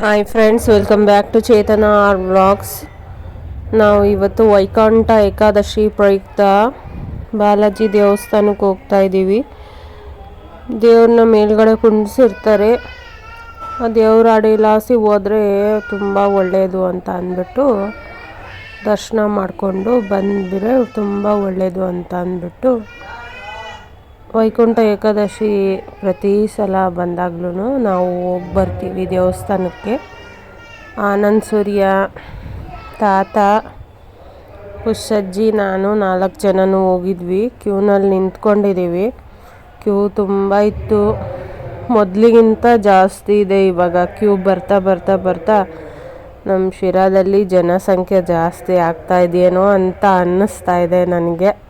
Hi friends welcome back to Chetana R vlogs ನಾವು ಇವತ್ತು ವೈಕಂಠ ಏಕಾದಶಿ ಪ್ರಯುಕ್ತ ಬಾಲಾಜಿ ದೇವಸ್ಥಾನಕ್ಕೆ ಹೋಗ್ತಾ ಇದ್ದೀವಿ. ದೇವ್ರನ್ನ ಮೇಲ್ಗಡೆ ಕುಂಡಿಸಿರ್ತಾರೆ. ಆ ದೇವ್ರ ಅಡಿಲಾಸಿ ಹೋದರೆ ತುಂಬ ಒಳ್ಳೆಯದು ಅಂತ ಅಂದ್ಬಿಟ್ಟು ದರ್ಶನ ಮಾಡಿಕೊಂಡು ಬಂದರೆ ತುಂಬ ಒಳ್ಳೆಯದು ಅಂತ ಅಂದ್ಬಿಟ್ಟು ವೈಕುಂಠ ಏಕಾದಶಿ ಪ್ರತಿ ಸಲ ಬಂದಾಗ್ಲೂ ನಾವು ಹೋಗಿ ಬರ್ತೀವಿ ದೇವಸ್ಥಾನಕ್ಕೆ. ಆನಂದ್ ಸೂರ್ಯ, ತಾತ ಹುಷಜ್ಜಿ ನಾನು ನಾಲ್ಕು ಜನನೂ ಹೋಗಿದ್ವಿ. ಕ್ಯೂನಲ್ಲಿ ನಿಂತ್ಕೊಂಡಿದ್ದೀವಿ. ಕ್ಯೂ ತುಂಬ ಇತ್ತು. ಮೊದಲಿಗಿಂತ ಜಾಸ್ತಿ ಇದೆ ಇವಾಗ. ಕ್ಯೂ ಬರ್ತಾ ಬರ್ತಾ ಬರ್ತಾ ನಮ್ಮ ಶಿರಾದಲ್ಲಿ ಜನಸಂಖ್ಯೆ ಜಾಸ್ತಿ ಆಗ್ತಾ ಇದೆಯೇನೋ ಅಂತ ಅನ್ನಿಸ್ತಾ ಇದೆ ನನಗೆ.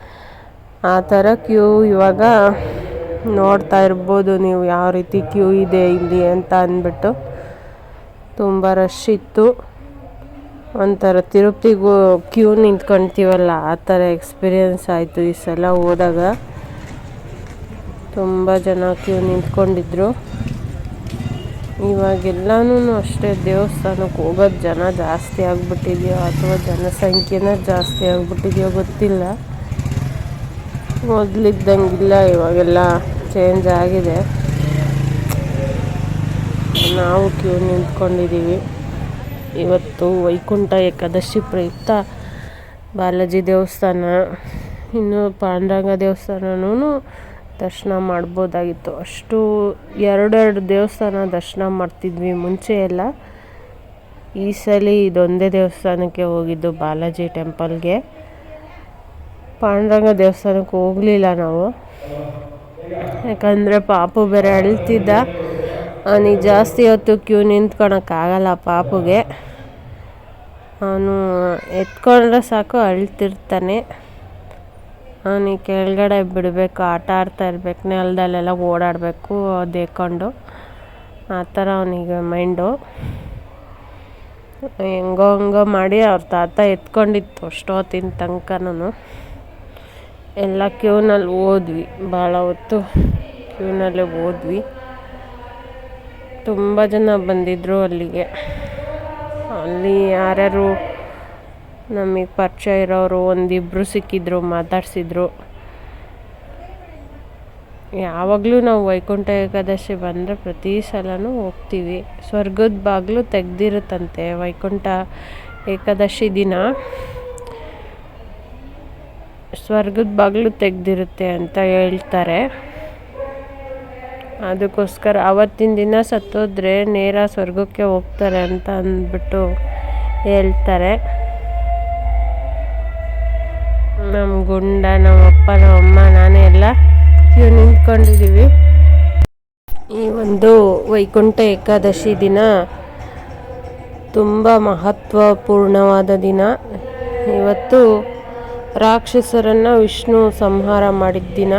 ಆ ಥರ ಕ್ಯೂ ಇವಾಗ ನೋಡ್ತಾ ಇರ್ಬೋದು ನೀವು ಯಾವ ರೀತಿ ಕ್ಯೂ ಇದೆ ಇಲ್ಲಿ ಅಂತ ಅಂದ್ಬಿಟ್ಟು. ತುಂಬ ರಶ್ ಇತ್ತು. ಒಂಥರ ತಿರುಪತಿಗೂ ಕ್ಯೂ ನಿಂತ್ಕೊಳ್ತೀವಲ್ಲ ಆ ಥರ ಎಕ್ಸ್ಪೀರಿಯೆನ್ಸ್ ಆಯಿತು ಈ ಸಲ ಹೋದಾಗ. ತುಂಬ ಜನ ಕ್ಯೂ ನಿಂತ್ಕೊಂಡಿದ್ರು. ಇವಾಗೆಲ್ಲನೂ ಅಷ್ಟೇ ದೇವಸ್ಥಾನಕ್ಕೆ ಹೋಗೋದು ಜನ ಜಾಸ್ತಿ ಆಗಿಬಿಟ್ಟಿದೆಯೋ ಅಥವಾ ಜನಸಂಖ್ಯೆನೇ ಜಾಸ್ತಿ ಆಗಿಬಿಟ್ಟಿದೆಯೋ ಗೊತ್ತಿಲ್ಲ. ಮೊದಲಿದ್ದಂಗಿಲ್ಲ ಇವಾಗೆಲ್ಲ ಚೇಂಜ್ ಆಗಿದೆ. ನಾವು ಕ್ಯೂ ನಿಂತ್ಕೊಂಡಿದ್ದೀವಿ ಇವತ್ತು ವೈಕುಂಠ ಏಕಾದಶಿ ಪ್ರಯುಕ್ತ ಬಾಲಾಜಿ ದೇವಸ್ಥಾನ. ಇನ್ನು ಪಾಂಡುರಂಗ ದೇವಸ್ಥಾನನೂ ದರ್ಶನ ಮಾಡ್ಬೋದಾಗಿತ್ತು. ಅಷ್ಟು ಎರಡೆರಡು ದೇವಸ್ಥಾನ ದರ್ಶನ ಮಾಡ್ತಿದ್ವಿ ಮುಂಚೆ ಎಲ್ಲ. ಈ ಸಲ ಇದೊಂದೇ ದೇವಸ್ಥಾನಕ್ಕೆ ಹೋಗಿದ್ದು ಬಾಲಾಜಿ ಟೆಂಪಲ್ಗೆ ಪಾಂಡುರಂಗ ದೇವಸ್ಥಾನಕ್ಕೆ ಹೋಗಲಿಲ್ಲ ನಾವು. ಯಾಕಂದರೆ ಪಾಪು ಬೇರೆ ಅಳ್ತಿದ್ದ. ಅವನಿಗೆ ಜಾಸ್ತಿ ಹೊತ್ತು ಕ್ಯೂ ನಿಂತ್ಕೊಳಕ್ಕಾಗಲ್ಲ ಪಾಪುಗೆ. ಅವನು ಎತ್ಕೊಂಡ್ರೆ ಸಾಕು, ಅಳ್ತಿರ್ತಾನೆ. ಅವನಿಗೆ ಕೆಳಗಡೆ ಬಿಡಬೇಕು, ಆಟ ಆಡ್ತಾ ಇರ್ಬೇಕು, ನೆಲದಲ್ಲೆಲ್ಲ ಓಡಾಡಬೇಕು ದೇಕೊಂಡು ಆ ಥರ ಅವನಿಗೆ ಮೈಂಡು. ಹೆಂಗೋ ಹಂಗೋ ಮಾಡಿ ಅವ್ರ ತಾತ ಎತ್ಕೊಂಡಿತ್ತು ಅಷ್ಟೊತ್ತಿನ ತನಕನೂ ಎಲ್ಲ ಕ್ಯೂನಲ್ಲಿ ಹೋದ್ವಿ, ಭಾಳ ಹೊತ್ತು ಕ್ಯೂನಲ್ಲೇ ಹೋದ್ವಿ. ತುಂಬ ಜನ ಬಂದಿದ್ದರು ಅಲ್ಲಿಗೆ. ಅಲ್ಲಿ ಯಾರ್ಯಾರು ನಮಗೆ ಪರಿಚಯ ಇರೋರು ಒಂದಿಬ್ಬರು ಸಿಕ್ಕಿದ್ರು, ಮಾತಾಡಿಸಿದ್ರು. ಯಾವಾಗಲೂ ನಾವು ವೈಕುಂಠ ಏಕಾದಶಿ ಬಂದರೆ ಪ್ರತಿ ಸಲವೂ ಹೋಗ್ತೀವಿ. ಸ್ವರ್ಗದ ಬಾಗಿಲು ತೆಗ್ದಿರುತ್ತಂತೆ ವೈಕುಂಠ ಏಕಾದಶಿ ದಿನ. ಸ್ವರ್ಗದ ಬಾಗಿಲು ತೆಗೆದಿರುತ್ತೆ ಅಂತ ಹೇಳ್ತಾರೆ. ಅದಕ್ಕೋಸ್ಕರ ಅವತ್ತಿನ ದಿನ ಸತ್ತೋದ್ರೆ ನೇರ ಸ್ವರ್ಗಕ್ಕೆ ಹೋಗ್ತಾರೆ ಅಂತ ಅಂದ್ಬಿಟ್ಟು ಹೇಳ್ತಾರೆ. ನಮ್ಮ ಗುಂಡ ನಮ್ಮಪ್ಪ ನಮ್ಮಮ್ಮ ನಾನೇ ಎಲ್ಲ ಕ್ಯೂ ನಿಂತ್ಕೊಂಡಿದ್ದೀವಿ. ಈ ಒಂದು ವೈಕುಂಠ ಏಕಾದಶಿ ದಿನ ತುಂಬ ಮಹತ್ವಪೂರ್ಣವಾದ ದಿನ. ಇವತ್ತು ರಾಕ್ಷಸರನ್ನು ವಿಷ್ಣು ಸಂಹಾರ ಮಾಡಿದ ದಿನ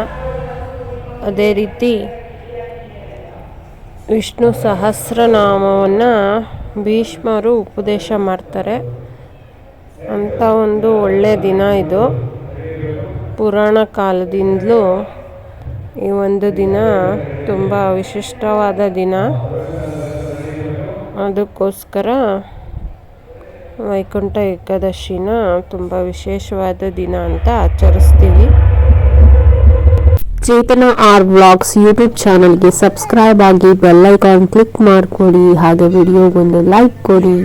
ಅದೇ ರೀತಿ ವಿಷ್ಣು ಸಹಸ್ರನಾಮವನ್ನು ಭೀಷ್ಮರು ಉಪದೇಶ ಮಾಡ್ತಾರೆ. ಅಂಥ ಒಂದು ಒಳ್ಳೆಯ ದಿನ ಇದು. ಪುರಾಣ ಕಾಲದಿಂದಲೂ ಈ ಒಂದು ದಿನ ತುಂಬ ವಿಶಿಷ್ಟವಾದ ದಿನ. ಅದಕ್ಕೋಸ್ಕರ ವೈಕುಂಠ ಏಕಾದಶಿನ ತುಂಬ ವಿಶೇಷವಾದ ದಿನ ಅಂತ ಆಚರಿಸ್ತೀವಿ. ಚೇತನ ಆರ್ ಬ್ಲಾಗ್ಸ್ ಯೂಟ್ಯೂಬ್ ಚಾನಲ್ಗೆ ಸಬ್ಸ್ಕ್ರೈಬ್ ಆಗಿ ಬೆಲ್ ಐಕಾನ್ ಕ್ಲಿಕ್ ಮಾಡಿಕೊಡಿ ಹಾಗೆ ವಿಡಿಯೋಗೊಂದು ಲೈಕ್ ಕೊಡಿ.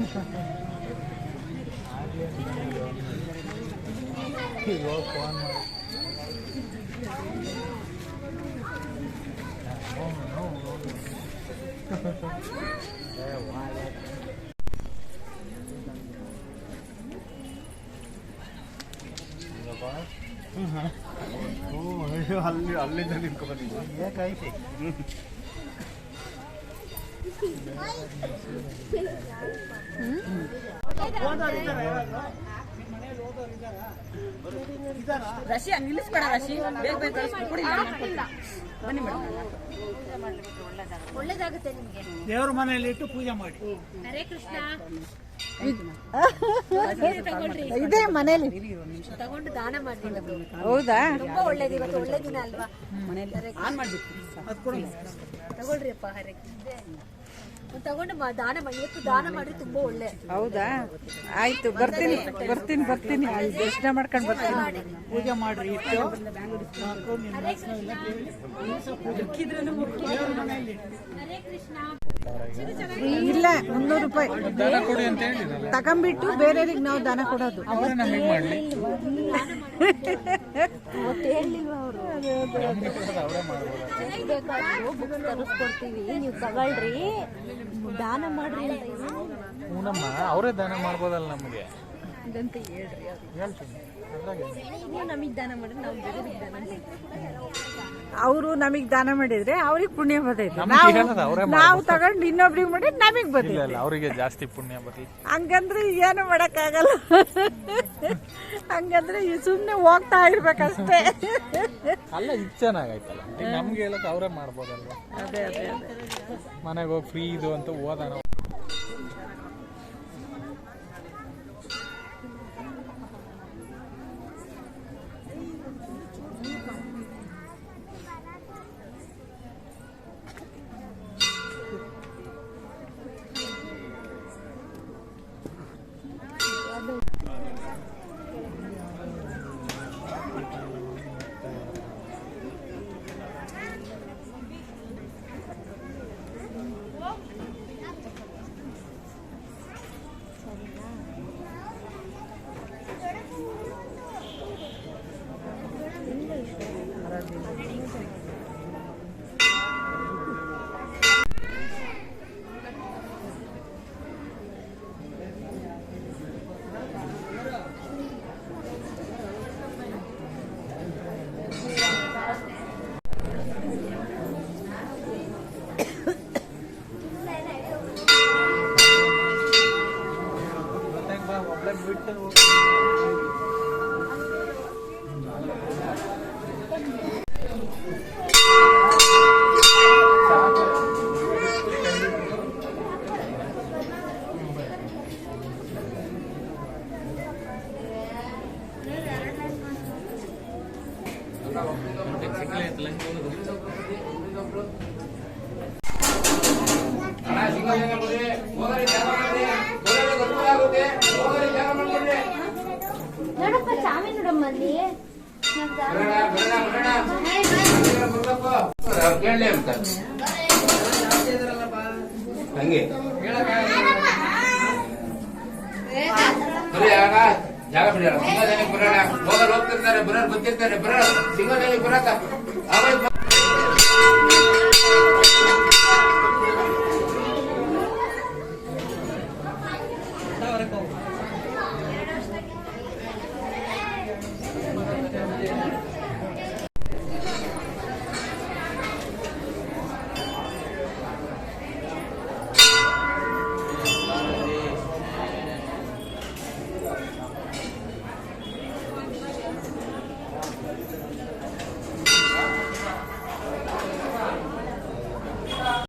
ಅಲ್ಲಿ ಅಲ್ಲಿಂದ ನಿಂತ್ಕೊಂಡು ಏಕಾಯ್ತು ರಶಿ ಹಂಗೆ ನಿಲ್ಲಿಸ್ಬೇಡ ರಶಿ. ಬೇಗ ಬೇಗ ಕಳಿಸ್ಬಿಡು. ಬನ್ನಿ ಮೇಡಮ್. ಒಳ್ಳೇದಾಗುತ್ತೆ ನಿಮಗೆ. ದೇವ್ರ ಮನೆಯಲ್ಲಿ ಇಟ್ಟು ಪೂಜೆ ಮಾಡಿ. ಹರೇ ಕೃಷ್ಣ. ಇದೇ ಮನೇಲಿ. ತಗೊಂಡು ದಾನ ಮಾಡಿ. ಹೌದಾ? ತುಂಬಾ ಒಳ್ಳೇದು ಇವತ್ತು ಒಳ್ಳೆ ದಿನ ಅಲ್ವಾ? ತಗೊಳ್ರಿ ಅಪ್ಪ ತಗೊಂಡು ದಾನ ಮಾಡಿ ಇವತ್ತು ದಾನ ಮಾಡಿ ತುಂಬಾ ಒಳ್ಳೆ. ಹೌದಾ? ಆಯ್ತು ಬರ್ತೀನಿ ಬರ್ತೀನಿ ಬರ್ತೀನಿ. ದರ್ಶನ ಮಾಡ್ಕೊಂಡು ಬರ್ತೀನಿ. ಪೂಜೆ ಮಾಡ್ರಿ ಇಟ್ಟು. ಇಲ್ಲ ಮುನ್ನೂರು ರೂಪಾಯಿ. ತಗೊಂಡ್ಬಿಟ್ಟು ಬೇರೆಯವ್ರಿಗೆ ನಾವು ದಾನ ಕೊಡೋದು. ತರಿಸ್ಕೊಡ್ತೀವಿ ನೀವು ತಗೊಳ್ರಿ ದಾನ ಮಾಡ್ರಿ ಅಂತ ಏನು? ಹೂನಮ್ಮ ಅವರೇ ದಾನ ಮಾಡ್ಬೋದಲ್ಲ ನಮಗೆ? ಹಂಗಂತ ಹೇಳ್ರಿ ಹೇಳ್ತೀನಿ ನಮಗ್ ದಾನ ಮಾಡಿದ್ರೆ ನಾವು ಬೇರೆ ದಾನ ಅವರು ನಮಗ್ ದಾನ ಮಾಡಿದ್ರೆ ಅವ್ರಿಗೆ ಪುಣ್ಯ ಬರ್ತೈತೆ. ನಾವು ನಾವು ತಗೊಂಡು ಇನ್ನೊಬ್ರಿಗೆ ಮಾಡಿ ನಮಗ್ ಬರ್ತೈತೆ. ಅವರಿಗೆ ಜಾಸ್ತಿ ಪುಣ್ಯ ಬರಲಿ ಹಂಗಂದ್ರೆ ಏನು ಮಾಡಕ್ಕಾಗಲ್ಲ. ಹಂಗಂದ್ರೆ ಈ ಸುಮ್ನೆ ಹೋಗ್ತಾ ಇರ್ಬೇಕಷ್ಟೇ. ಅಲ್ಲ ಇದು ಚೆನ್ನಾಗಾಯ್ತಲ್ಲ. ಈಗ ನಮ್ಗೆ ಹೇಳಕ್ ಅವರೇ ಮಾಡ್ಬೋದಲ್ವಾ? ಅದೇ ಅದೇ ಅದೇ. ಮನೆಗೆ ಹೋಗಿ ಫ್ರೀ ಇದು ಅಂತ ಓದಾನ ನೋಡಪ್ಪ ಚಾಮಿ ನೋಡಮ್ಮ ಅಲ್ಲಿ. ಹಂಗೆ. ಜಾಗ ಬಿಡೋಣ. ಸಿಂಗದಲ್ಲಿ ಬರೋಣ. ಹೋಗಲು ಹೋಗ್ತಿರ್ತಾರೆ ಬರೋರು ಬಂದಿರ್ತಾರೆ ಬರೋರು ಸಿಂಗದಲ್ಲಿ ಬರಕ. ಆಮೇಲೆ